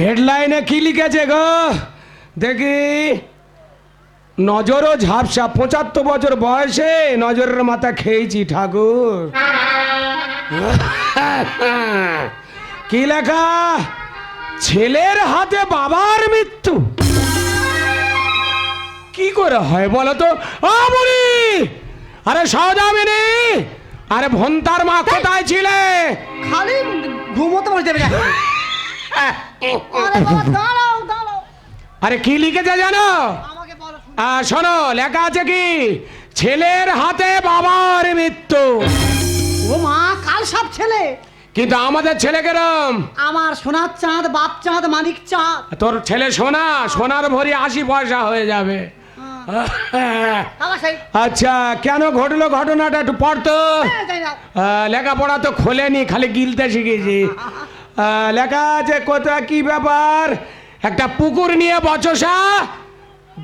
হেডলাইনে কি লিখেছে গো? দেখি। নজরও ঝাপসা, পঁচাত্তর বছর বয়সে নজরের মাথা খেয়েছি ঠাকুর। কি লেখা? ছেলের হাতে বাবার মৃত্যু। কি করে হয় বলো তো? আরে সৌদামিনী আরে ভন্তার মা কোথায় ছিলে? খালি ঘুমোতে বসে দেবে আরে বাবা দাঁড়াও দাঁড়াও। আরে কি লিখেছে জানো? আমাকে বলো শুনি। লেখা আছে কি? ছেলের হাতে বাবার মৃত্যু। ও মা কাল সব ছেলে। কিন্তু আমাদের ছেলে কেরম? আমার সোনার চাঁদ বাপ চাঁদ মানিক চাঁদ। তোর ছেলে সোনা সোনার ভরি আশি পয়সা হয়ে যাবে। আচ্ছা কেন ঘটলো ঘটনাটা একটু পড়তো লেখাপড়া তো খোলেনি খালি গিলতে শিখেছি। লেখা আছে কোথা কি ব্যাপার? একটা পুকুর নিয়ে বচসা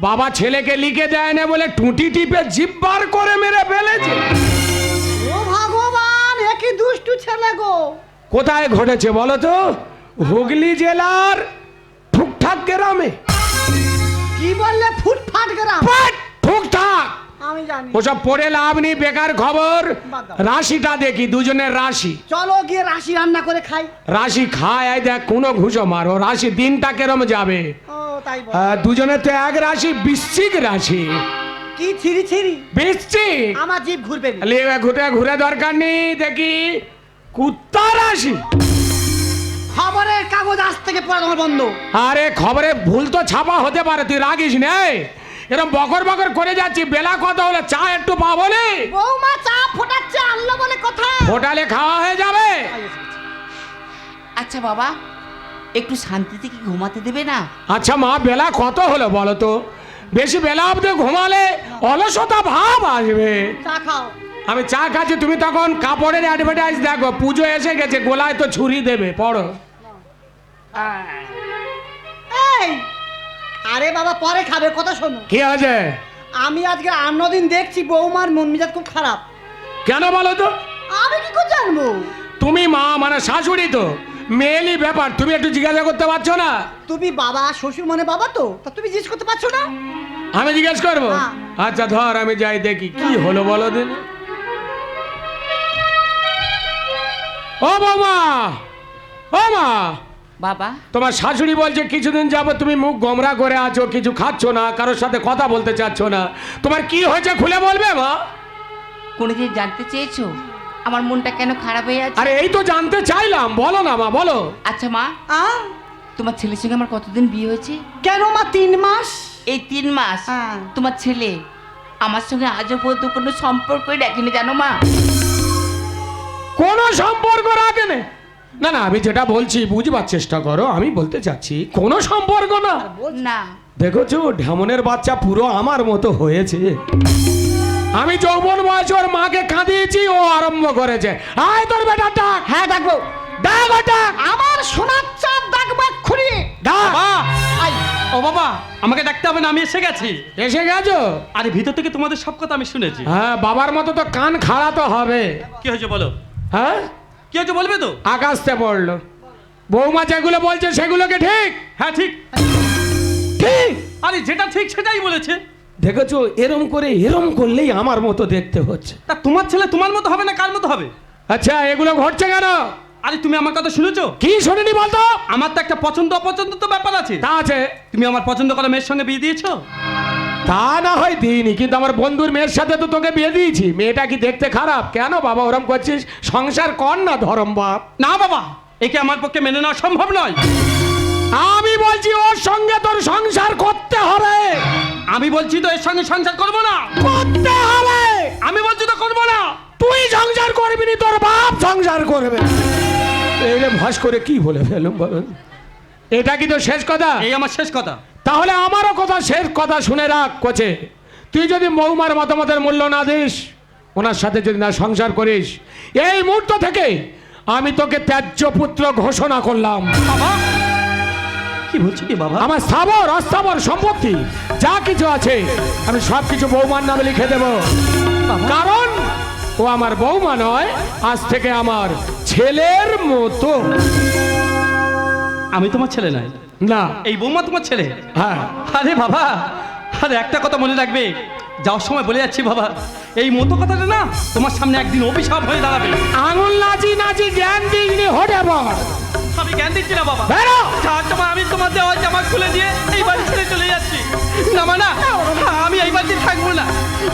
বাবা ছেলেকে লিখে দেয় না বলে টুটি টিপে জিব্বার করে মেরে ফেলেছে। ও ভগবান একই দুষ্টু ছেলে গো। কোথায় ঘটেছে বলো তো? হুগলি জেলার ঠুকঠাক গ্রামে। কি বললে ফুটফাট আমি জানি। ওসব পড়ে লাভ নেই বেকার খবর। রাশিটা দেখি দুজনের রাশি। চলো গিয়ে রাশি রান্না করে খাই। রাশি খায় দেখ কোনো ঘুষো মারো। রাশি দিনটা কেরম যাবে? তো এক রাশি বৃশ্চিক রাশি। কি ছিরি ছিরি? বৃশ্চিক আমার জিভ ঘুরবে। ঘুরে ঘুরে দরকার নেই দেখি। কুত্তা রাশি। খবরের কাগজ আজ থেকে পড়া তোমার বন্ধ। আরে খবরে ভুল তো ছাপা হতে পারে তুই রাগিস নেই এরকম বকর বকর করে যাচ্ছি বেলা কত হলে? চা একটু পাবো নে বৌমা চা ফোটাচ্ছে আনলো বলে কথা। হোটেলে খাওয়া হয়ে যাবে। আচ্ছা বাবা একটু শান্তিতে কি ঘুমাতে দেবে না? আচ্ছা মা বেলা কত হলো বলো তো? বেশি বেলা অবধি ঘুমালে অলসতা ভাব আসবে। চা খাও। আমি চা খাচ্ছি তুমি তখন কাপড়ের অ্যাডভার্টাইজ দেখো পুজো এসে গেছে গোলায় তো ছুরি দেবে পড়ো। এই আরে বাবা পরে খাবে কথা শোনো। কি আছে? আমি আজকে দিন দেখছি বৌমার মন মেজাজ খুব খারাপ। কেন বলো তো? আমি কি করে জানব? তুমি মা মানে শাশুড়ি তো। মেয়েলি ব্যাপার তুমি একটু জিজ্ঞাসা করতে পারছ না? তুমি বাবা শ্বশুর মানে বাবা তো? তা তুমি জিজ্ঞেস করতে পারছ না? আমি জিজ্ঞেস করব? হ্যাঁ। আচ্ছা ধর আমি যাই দেখি কি হলো বলো দিন ও বাবা ও মা! বাবা। তোমার শাশুড়ি বলছে কিছুদিন যাবত তুমি মুখ গোমরা করে আছো কিছু খাচ্ছ না কারোর সাথে কথা বলতে চাচ্ছ না। তোমার কি হয়েছে খুলে বলবে মা? কোনোদিন জানতে চেয়েছো? আমার মনটা কেন খারাপ হয়ে আছে? আরে এই তো জানতে চাইলাম। বলো না মা বলো। আচ্ছা মা। আ? তোমার ছেলের সঙ্গে আমার কতদিন বিয়ে হয়েছে? কেন মা তিন মাস? এই তিন মাস? হ্যাঁ। তোমার ছেলে আমার সঙ্গে আজও পর্যন্ত কোনো সম্পর্কই রাখেনি জানো মা। কোনো সম্পর্ক রাখে না না না আমি যেটা বলছি বুঝবার চেষ্টা করো আমি বলতে চাচ্ছি কোনো সম্পর্ক না। না। দেখেছ ঢেমনের বাচ্চা পুরো আমার মতো হয়েছে। আমি যৌবন বয়স ওর মাকে কাঁদিয়েছি ও আরম্ভ করেছে। আয় তোর বেটা ডাক। হ্যাঁ ডাকবো ডাক আমার সোনার চাঁদ ডাকবো ডাক ও বাবা আমাকে ডাকতে হবে না আমি এসে গেছি। এসে গেছো? আরে ভিতর থেকে তোমাদের সব কথা আমি শুনেছি। হ্যাঁ বাবার মতো তো কান খাড়া তো হবে। কি হয়েছে বলো? হ্যাঁ? কি হয়েছে বলবে তো? আকাশতে পড়ল। বৌমা যেগুলো বলছে সেগুলোকে ঠিক? হ্যাঁ ঠিক। ঠিক। আরে যেটা ঠিক সেটাই বলেছে। দেখেছ এরম করে এরম করলেই আমার মতো দেখতে হচ্ছে। তা তোমার ছেলে তোমার মতো হবে না কার মতো হবে? আচ্ছা এগুলো ঘটছে কেন? আরে তুমি আমার কথা শুনেছো? কি শুনিনি বলতো? আমার তো একটা পছন্দ অপছন্দ তো ব্যাপার আছে। তা আছে। তুমি আমার পছন্দ করা মেয়ের সঙ্গে বিয়ে দিয়েছ? তা না হয় দিইনি কিন্তু আমার বন্ধুর মেয়ের সাথে তো তোকে বিয়ে দিয়েছি। মেয়েটা কি দেখতে খারাপ? কেন বাবা ওরম করছিস? সংসার কর না ধরম বাপ। না বাবা একে আমার পক্ষে মেনে নেওয়া সম্ভব নয়। আমি বলছি ওর সঙ্গে তোর সংসার করতে হবে। আমি বলছি তো এর সঙ্গে সংসার করব না। করতে হবে। আমি বলছি তো করব না। তুই সংসার করবি নি তোর বাপ সংসার করবে। এইরে ভাস করে কি বলে ফেলুম বলুন? এটা কি তো শেষ কথা? এই আমার শেষ কথা। তাহলে আমারও কথা শেষ কথা শুনে রাখ কোচে। তুই যদি মৌমার মতামতের মূল্য না দিস ওনার সাথে যদি না সংসার করিস এই মুহূর্ত থেকে আমি তোকে ত্যায্য পুত্র ঘোষণা করলাম। কি বলছো কি বাবা? আমার স্থাবর অস্থাবর সম্পত্তি যা কিছু আছে আমি সব কিছু বৌমার নামে লিখে দেব। কারণ ও আমার বৌমা নয় আজ থেকে আমার ছেলের মতো। আমি তোমার ছেলে নয়। না। এই বৌমা তোমার ছেলে? হ্যাঁ। আরে বাবা আরে একটা কথা মনে রাখবে। যাওয়ার সময় বলে যাচ্ছি বাবা এই মতো কথাটা না তোমার সামনে একদিন অভিশাপ হয়ে দাঁড়াবে। আঙুল নাচি নাচি জ্ঞান দিইনি হটে বল। আমি জ্ঞান দিচ্ছি না বাবা। বেরো। জামা আমি তোমার দেওয়া জামা খুলে দিয়ে এই বাড়ি ছেড়ে চলে যাচ্ছি। না মা না আমি এই বাড়িতে থাকব না।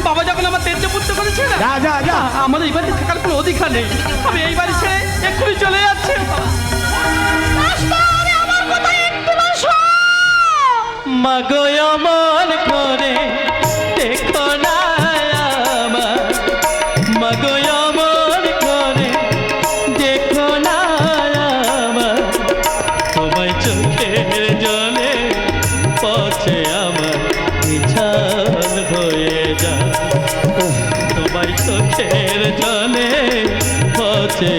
বাবা যখন আমার তেজ্য পুত্র করেছে না যা যা যা। আমাদের এই বাড়িতে থাকার কোনো অধিকার নেই। আমি এই বাড়ি ছেড়ে এক্ষুনি চলে যাচ্ছি। মাগো অমন করে, দেখো না আমার। মাগো অমন করে, দেখো না আমার। তোমায় চোখের জলে পথে আমার বিছাল হয়ে যায়। তোমার চোখের জলে পথে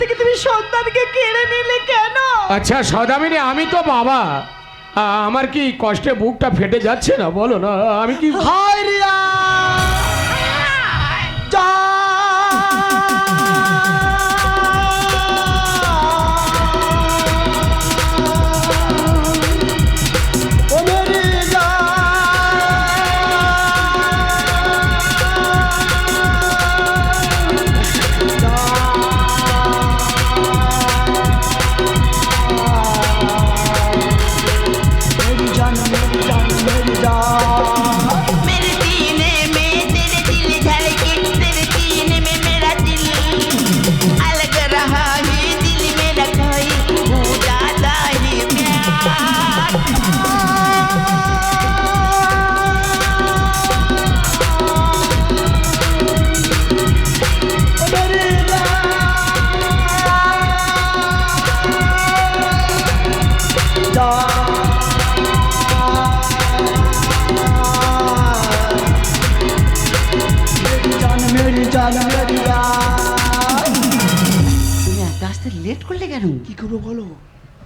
থেকে তুমি সন্তানকে কেড়ে নিলে কেন? আচ্ছা সদামিনী আমি তো বাবা। আমার কি কষ্টে বুকটা ফেটে যাচ্ছে না? বলো না আমি কি হায় কেন? কি করব বলো?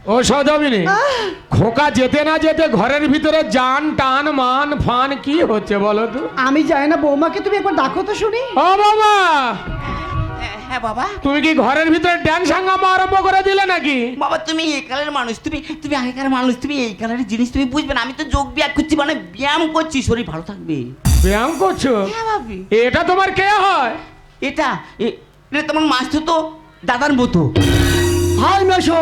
ও সদামিনী খোকা যেতে না যেতে ঘরের ভিতরে জান টান মান ফান কি হচ্ছে বলো তো? আমি জানি না বৌমাকে তুমি একবার ডাকো তো শুনি। ও বাবা হ্যাঁ, হ্যাঁ বাবা। তুমি কি ঘরের ভিতরে ড্যান্স হাঙ্গামা আরম্ভ করে দিলে নাকি? বাবা তুমি এই কালের মানুষ তুমি তুমি আগেকার মানুষ তুমি এই কালারের জিনিস তুমি বুঝবে না। আমি তো যোগ ব্যায়াম করছি মানে ব্যায়াম করছি শরীর ভালো থাকবে। ব্যায়াম করছ? হ্যাঁ ভাবি। এটা তোমার কে হয়? এটা এ- এটা তোমার মাছ তো দাদার মতো। হাই মেশো।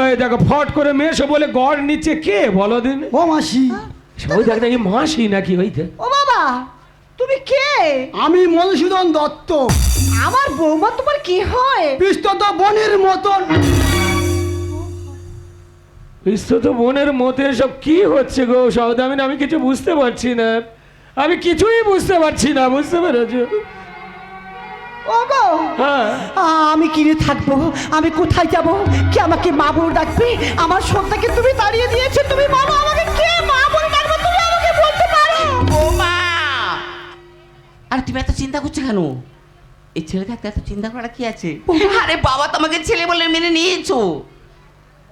এই দেখো ফট করে মেশো বলে গড় নিচে কে বলো দিন? ও মাসি। ওই দেখ দেখি মাসি নাকি হইতে ও বাবা তুমি কে? আমি মধুসূদন দত্ত। আমার বৌমা তোমার কি হয়? বিস্তত বনের মতন। বিশ্বত বোনের মতে এসব কি হচ্ছে গো সৌদামিন আমি কিছু বুঝতে পারছি না। আমি কিছুই বুঝতে পারছি না বুঝতে পেরেছ? ও হ্যাঁ। আমি কিনে থাকব আমি কোথায় যাব? কি আমাকে মা বলে ডাকবে? আমার সন্তানকে তুমি তাড়িয়ে দিয়েছ তুমি বলো আমাকে। কে মা বলে ডাকবে? তুমি আমাকে বলতে পারো। ও আর তুমি এত চিন্তা করছ কেন? এই ছেলে থাকতে এত চিন্তা করা কি আছে? আরে বাবা তোমাকে ছেলে বলে মেনে নিয়েছো।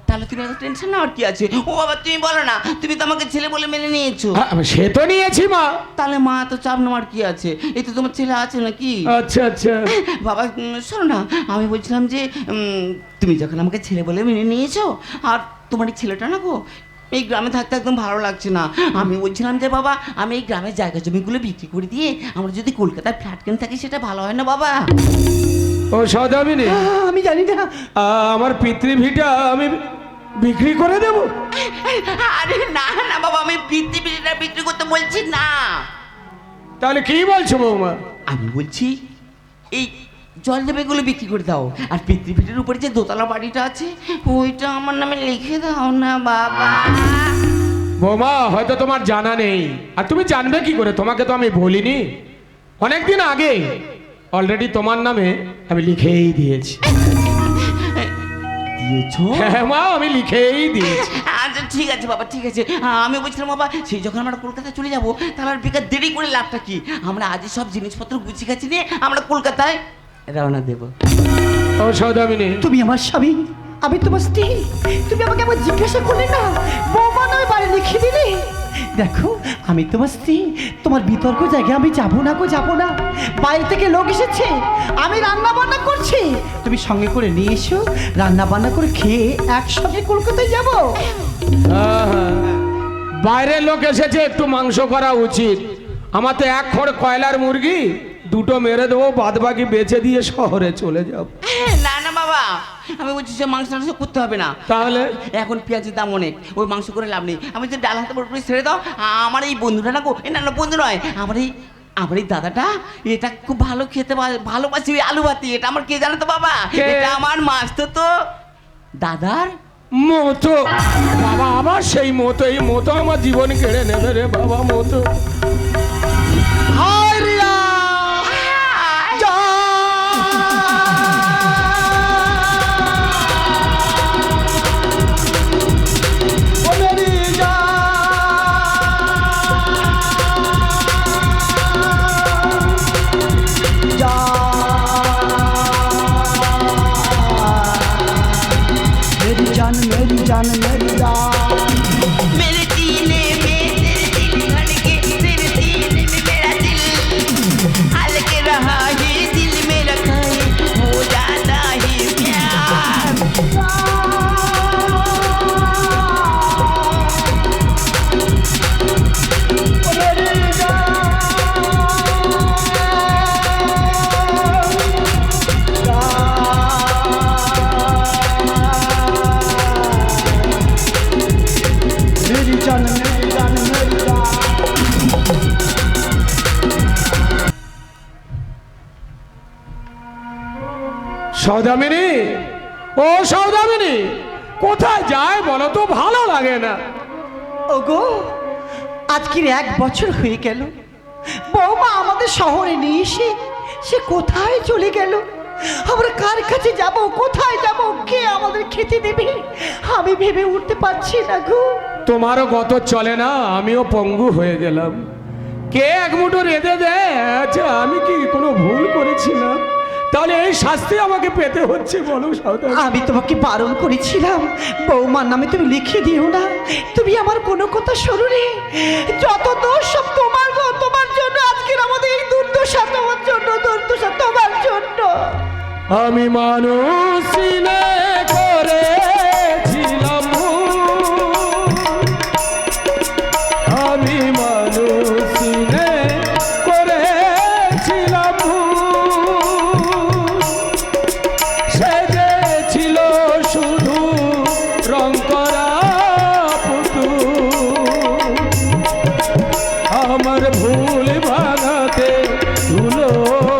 তাহলে তুমি এত টেনশন নেওয়ার কি আছে? ও বাবা তুমি বলো না তুমি তো আমাকে ছেলে বলে মেনে নিয়েছো। হ্যাঁ, সে তো নিয়েছি মা। তাহলে মা তো চাপ নেওয়ার কি আছে? এই তো তোমার ছেলে আছে নাকি? আচ্ছা আচ্ছা। বাবা শোনো না আমি বলছিলাম যে তুমি যখন আমাকে ছেলে বলে মেনে নিয়েছো আর তোমার এই ছেলেটা না গো এই গ্রামে থাকতে একদম ভালো লাগছে না। আমি বলছিলাম যে বাবা আমি এই গ্রামের জায়গা জমিগুলো বিক্রি করে দিয়ে আমরা যদি কলকাতায় ফ্ল্যাট কিনে থাকি সেটা ভালো হয় না বাবা। ও সৌদামিনী আমি জানি না। আমার পিতৃভিটা আমি বিক্রি করে দেব? আরে না না বাবা আমি পৃথিবীটা বিক্রি করতে বলছি না। তাহলে কি বলছো বৌমা? আমি বলছি এই জল দেবেগুলো বিক্রি করে দাও। আর পৃথিবীটির উপরে যে দোতলা বাড়িটা আছে ওইটা আমার নামে লিখে দাও না বাবা। বৌমা হয়তো তোমার জানা নেই। আর তুমি জানবে কি করে? তোমাকে তো আমি বলিনি। অনেকদিন আগে অলরেডি তোমার নামে আমি লিখেই দিয়েছি। দিয়েছ? হ্যাঁ মা আমি লিখেই দিয়েছি। আচ্ছা ঠিক আছে বাবা ঠিক আছে। আমি বলছিলাম বাবা সেই যখন আমরা কলকাতায় চলে যাব তাহলে আর বেকার দেরি করে লাভটা কি? আমরা আজই সব জিনিসপত্র গুছিয়ে গাছি নিয়ে আমরা কলকাতায় রওনা দেবো। ও সৌদামিনী। তুমি আমার স্বামী আমি তোমার স্ত্রী। তুমি আমাকে একবার জিজ্ঞাসা করলে না বৌমা নয় বাড়ি লিখে দিলে। দেখো, আমি তোমার স্ত্রী। তোমার বিতর্ক জায়গায় আমি যাব না গো, যাব না। বাইরে থেকে লোক এসেছে। আমি রান্না বান্না করছি। তুমি সঙ্গে করে নিয়ে এসো। রান্না বান্না করে খেয়ে একসঙ্গে কলকাতায় যাব। বাইরের লোক এসেছে, একটু মাংস করা উচিত। আমার তো এক খড় কয়লার মুরগি? দুটো মেরে দেবো বাদ বাকি বেচে দিয়ে শহরে চলে যাব। না না বাবা। আমি বলছি যে মাংস টাংস করতে হবে না। তাহলে? এখন পেঁয়াজের দাম অনেক ওই মাংস করে লাভ নেই। আমি যে ডাল হাতে পুরোপুরি ছেড়ে দাও আমার এই বন্ধুটা না গো এ না না বন্ধু নয় আমার এই আমার এই দাদাটা এটা খুব ভালো খেতে ভালোবাসি ওই আলু ভাতি। এটা আমার কে জানো তো বাবা? এটা আমার মাছ তো তো দাদার? মতো। বাবা আমার সেই মতো এই মতো আমার জীবন কেড়ে নেবে রে বাবা মতো। সৌদামিনী? ও সৌদামিনী কোথায় যায় বলো তো ভালো লাগে না। ওগো আজকের এক বছর হয়ে গেল। বৌমা আমাদের শহরে নিয়ে এসে সে কোথায় চলে গেল? আমরা কার কাছে যাব কোথায় যাব কে আমাদের খেতে দেবে? আমি ভেবে উঠতে পারছি না গো। তোমারও গত চলে না আমিও পঙ্গু হয়ে গেলাম। কে এক মুঠো রেঁধে দেয়? আচ্ছা আমি কি কোনো ভুল করেছি না তাহলে এই শাস্তি আমাকে পেতে হচ্ছে বলো সাঁওতাল আমি তোমাকে বারণ করেছিলাম। বৌমার নামে তুমি লিখে দিও না। তুমি আমার কোনো কথা শোনো যত দোষ সব তোমার গো তোমার জন্য। আজকের আমাদের এই দুর্দশা তোমার জন্য দুর্দশা তোমার জন্য। আমি মানুষ চিনে ভুল ভাঙাতে ধুলো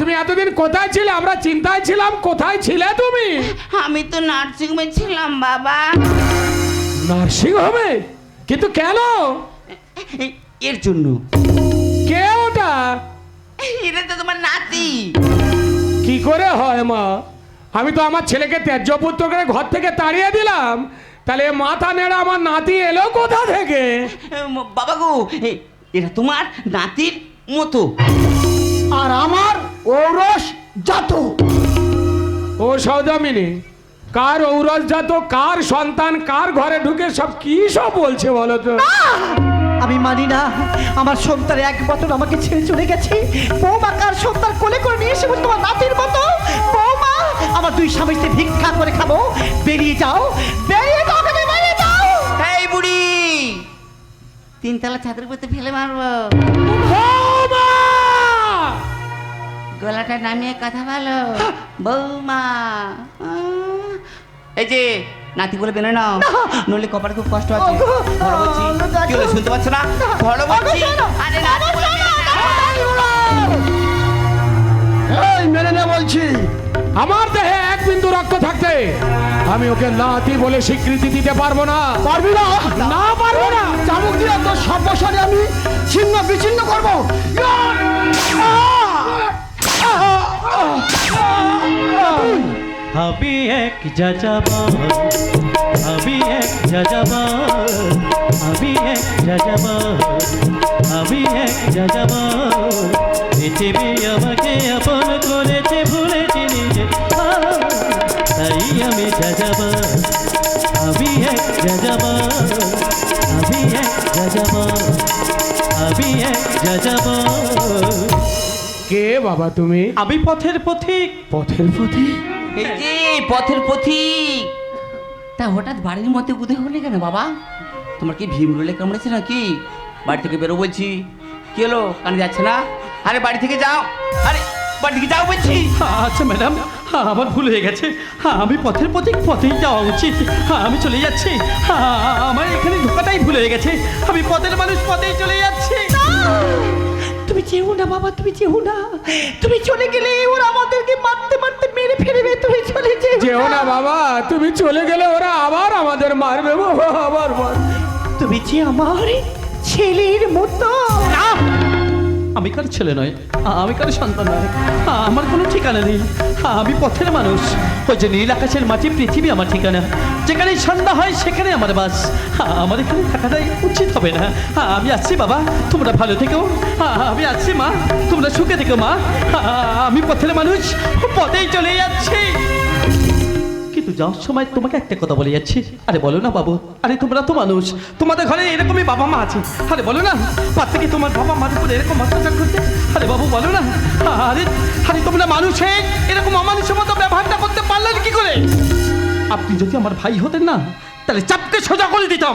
তুমি এতদিন কোথায় ছিলে? আমরা চিন্তায় ছিলাম কোথায় ছিলে তুমি? আমি তো নার্সিং হোমে ছিলাম বাবা। নার্সিং হোমে কিন্তু কেন? এর জন্য। কে ওটা? এটা তো তোমার নাতি। কি করে হয় মা? আমি তো আমার ছেলেকে ত্যায্য পুত্র করে ঘর থেকে তাড়িয়ে দিলাম। তাহলে মাথা নেড়া আমার নাতি এলো কোথা থেকে? বাবা গো এটা তোমার নাতির মতো। আর আমার ঔরস জাত ও সৌদামিনী কার ঔরস জাত কার সন্তান কার ঘরে ঢুকে সব কি সব বলছে বলো তো? আমি মানি না আমার সন্তান এক বছর আমাকে ছেড়ে চলে গেছে। বৌমা কার সন্তান কোলে করে নিয়ে এসে তোমার নাতির মতো? বৌমা আমার দুই স্বামী স্ত্রী ভিক্ষা করে খাব। বেরিয়ে যাও বেরিয়ে যাও বেরিয়ে যাও। এই বুড়ি তিনতলা ছাদের উপরে ফেলে মারবো! গলাটা নামিয়ে কথা ভালো বৌমা। এই যে নাতি বলে বেনে নাও। নইলে কপালে খুব কষ্ট আছে। ওগো, বলছি কি হলো শুনতে পাচ্ছ না? ধরো বলছি আরে নাতি বলে বেনে নাও। এই মেনে নে বলছি। আমার দেহে এক বিন্দু রক্ত থাকতে আমি ওকে নাতি বলে স্বীকৃতি দিতে পারব না। পারবি না? না পারব না। চাবুক দিয়ে তোর সর্বস্বরে আমি ছিন্ন বিচ্ছিন্ন করব। আমি এক যাযাবর আমি এক যাযাবর আমি এক যাযাবর আমি এক যাযাবর পৃথিবী আমাকে আপন করেছে ভুলেছি নিজে হার। তাই আমি যাযাবর আমি এক যাযাবর আমি এক যাযাবর আমি এক যাযাবর কে বাবা তুমি? আমি পথের পথিক। পথের পথিক? এই যে পথের পথিক। তা হঠাৎ বাড়ির মধ্যে উদে হলে কেন বাবা? তোমার কি ভীম রুলে কামড়েছে নাকি? বাড়ি থেকে বেরো বলছি। কি হলো? কানে যাচ্ছে না? আরে বাড়ি থেকে যাও। আরে বাড়ি থেকে যাও বলছি। আচ্ছা ম্যাডাম আমার ভুল হয়ে গেছে। আমি পথের পথিক পথেই যাওয়া উচিত। আমি চলে যাচ্ছি। আমার এখানে ঢোকাটাই ভুল হয়ে গেছে। আমি পথের মানুষ পথেই চলে যাচ্ছি। তুমি চেও না বাবা তুমি চেও না। তুমি চলে গেলে ওরা আমাদেরকে মারতে মারতে মেরে ফেলবে তুমি চলে যেও যেও না বাবা তুমি চলে গেলে ওরা আবার আমাদের মারবে বাবা আবার মারবে। তুমি যে আমার ছেলের মতো। আমি কার ছেলে নয়, আমি কার সন্তান নয়, আমার কোনো ঠিকানা নেই। আমি পথের মানুষ। ওই যে নীল আকাশের মাটি পৃথিবী আমার ঠিকানা। যেখানে সন্ধ্যা হয়, সেখানে আমার বাস। আমার এখানে থাকাটাই উচিত হবে না। আমি আসছি, বাবা। তোমরা ভালো থেকো। আমি আসছি, মা। তোমরা সুখে থেকো, মা। আমি পথের মানুষ। পথেই চলে যাচ্ছি। কিন্তু যাওয়ার সময় তোমাকে একটা কথা বলে যাচ্ছি। আরে বলো না বাবু আরে তোমরা তো মানুষ তোমাদের ঘরে এরকমই বাবা মা আছে। আরে বলো না পার থেকে তোমার বাবা মার উপরে এরকম অত্যাচার করতে আরে বাবু বলো না আরে আরে তোমরা মানুষ এরকম অমানুষের মতো ব্যবহারটা করতে পারলেন কি করে? আপনি যদি আমার ভাই হতেন না তাহলে চাপকে সোজা করে দিতাম।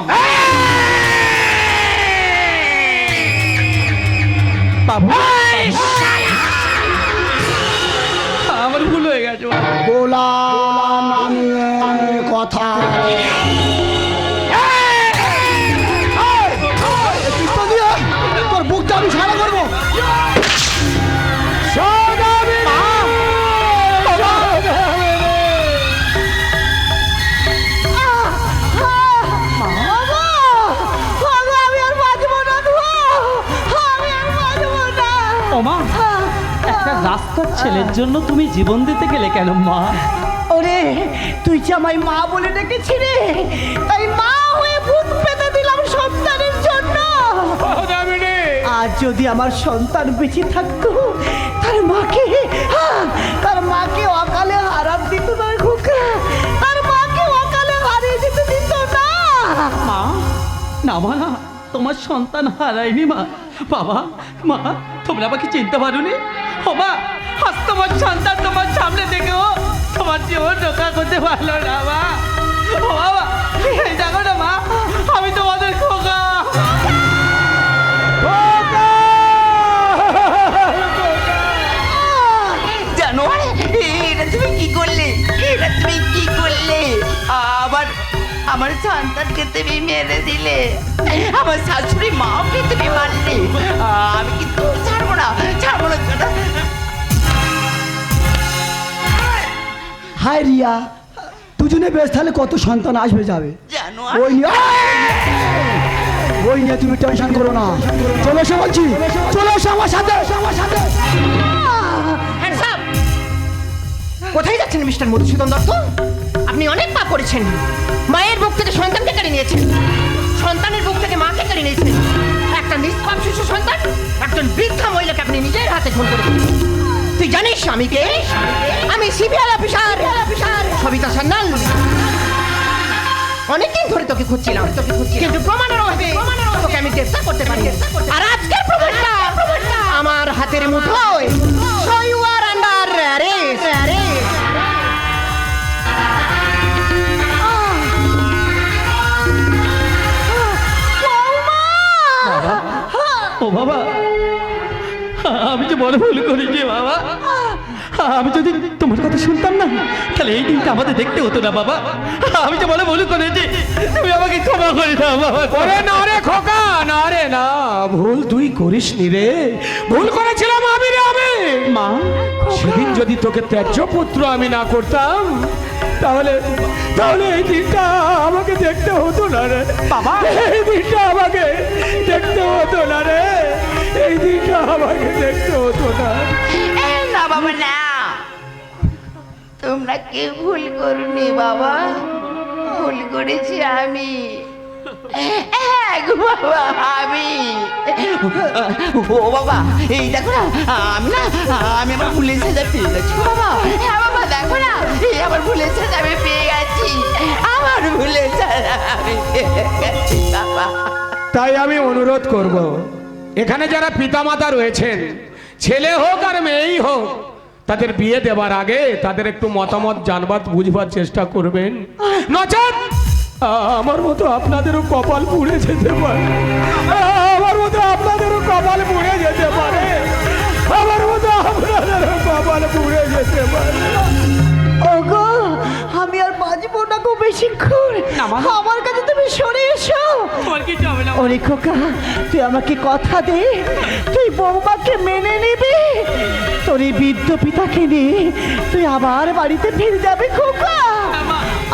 বাবু আমার ভুল হয়ে গেছে। বাবু। একটা ছেলের জন্য তুমি জীবন দিতে গেলে কেন মা? ওরে তুই যে আমায় মা বলে ডেকেছি রে তাই মা হয়ে ভূত পেতে দিলাম সন্তানের জন্য। আর যদি আমার সন্তান বেঁচে থাকতো তার মাকে তার মাকে অকালে হারাম দিত না খোকা তার মাকে অকালে হারিয়ে যেতে দিত না। মা না মা না তোমার সন্তান হারায়নি মা। বাবা মা তোমরা আমাকে চিনতে পারোনি? ও মা আজ তোমার সন্তান তোমার সামনে দেখেও তোমার জীবন রক্ষা করতে পারল না মা। ও বাবা এই দেখো না মা আমি তোমাদের খোকা। জানো এটা তুমি কি করলে? এটা তুমি কি করলে? আবার আমার সন্তানকে তুমি মেরে দিলে আমার শাশুড়ি মাকে তুমি মারলে। আমি কিন্তু ছাড়বো না ছাড়বো না। হাই রিয়া দুজনে বেশ তাহলে কত সন্তান আসবে যাবে? ওই নিয়ে ওই নিয়ে তুমি টেনশন করো না। চলে এসো বলছি চলে এসো আমার সাথে। আমার সাথে কোথায় যাচ্ছেন মিস্টার মধুসূদন দত্ত? আপনি অনেক পাপ করেছেন। মায়ের বুক থেকে সন্তানকে কেড়ে নিয়েছেন। সন্তানের বুক থেকে মাকে কেড়ে নিয়েছেন। একটা নিষ্পাপ শিশু সন্তান একজন বৃদ্ধা মহিলাকে আপনি নিজের হাতে খুন করে দিলেন। তুই জানিস আমি কে? আমি সিবিআই অফিসার। সবিতা সান্যাল। অনেকদিন ধরে তোকে খুঁজছিলাম। তোকে খুঁজছি কিন্তু প্রমাণের অভাবে তোকে আমি গ্রেফতার করতে পারি। আর আজকের প্রমাণটা আমার হাতের মুঠোয়। So you are under arrest ও বাবা আমি যে বড় ভুল করেছি বাবা। আমি যদি তোমার কথা শুনতাম না তাহলে এই দিনটা আমাদের দেখতে হতো না বাবা। আমি যে বড় ভুল করেছি তুমি আমাকে ক্ষমা করে দাও বাবা। ওরে না রে খোকা না রে না ভুল তুই করিস নি রে। ভুল করেছিলাম আমি রে আমি। মা সেদিন যদি তোকে ত্যায্য পুত্র আমি না করতাম তাহলে তাহলে এই দিনটা আমাকে দেখতে হতো না রে। বাবা। এই দিনটা আমাকে দেখতে হতো না রে। এই দিনটা আমাকে দেখতে হতো না। না বাবা না। তোমরা কেউ ভুল করুনি বাবা? ভুল করেছি আমি। হ্যাঁ বাবা আমি। ও বাবা এই দেখো না আমি না আমি আমার ভুলের সাজা পেয়ে গেছি বাবা। হ্যাঁ বাবা দেখো না এই আমার ভুলের সাজা আমি পেয়ে গেছি। আমার ভুলের সাজা আমি পেয়ে গেছি বাবা। তাই আমি অনুরোধ করব এখানে যারা পিতামাতা রয়েছেন, ছেলে হোক আর মেয়েই হোক, তাদের বিয়ে দেওয়ার আগে তাদের একটু মতামত জানবার, বুঝবার চেষ্টা করবেন। নচেত আমার মতো আপনাদেরও কপাল পুড়ে যেতে পারে। আমার মতো আপনাদেরও কপাল পুড়ে যেতে পারে। আমার মতো আপনাদেরও কপাল পুড়ে যেতে পারে। না গো বেশিক্ষণ আমার কাছে তুমি সরে এসো। ওরে খোকা তুই আমাকে কথা দে। তুই বৌমাকে মেনে নিবি। তোর এই বৃদ্ধ পিতাকে নিয়ে তুই আবার বাড়িতে ফিরে যাবে খোকা।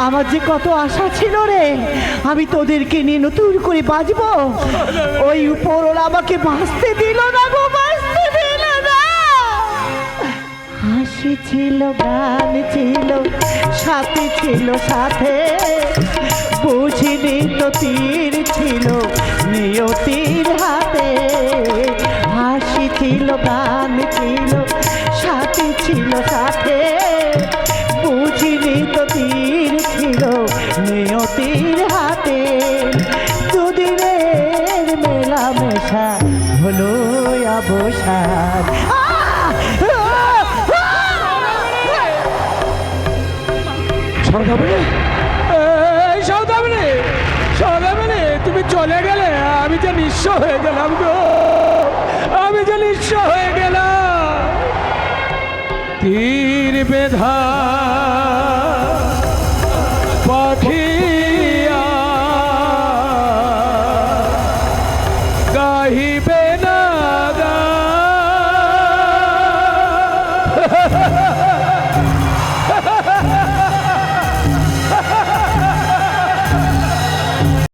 আমার যে কত আশা ছিল রে আমি তোদেরকে নিয়ে নতুন করে বাঁচবো। ওই উপর ওরা আমাকে বাঁচতে দিল না। হাসি ছিল গান ছিল, সাথে ছিল সাথে। বুঝিনি তো তীর ছিল নিয়তির হাতে। হাসি ছিল গান ছিল, সাথে ছিল সাথে। বুঝিনি তো তীর ছিল নিয়তির হাতে। দুদিনের মেলামেশা, হলো অবসাদ। সৌদামিনী এই সৌদামিনী সৌদামিনী তুমি চলে গেলে, আমি যে নিঃস্ব হয়ে গেলাম গো। আমি যে নিঃস্ব হয়ে গেলাম। তীর বেধা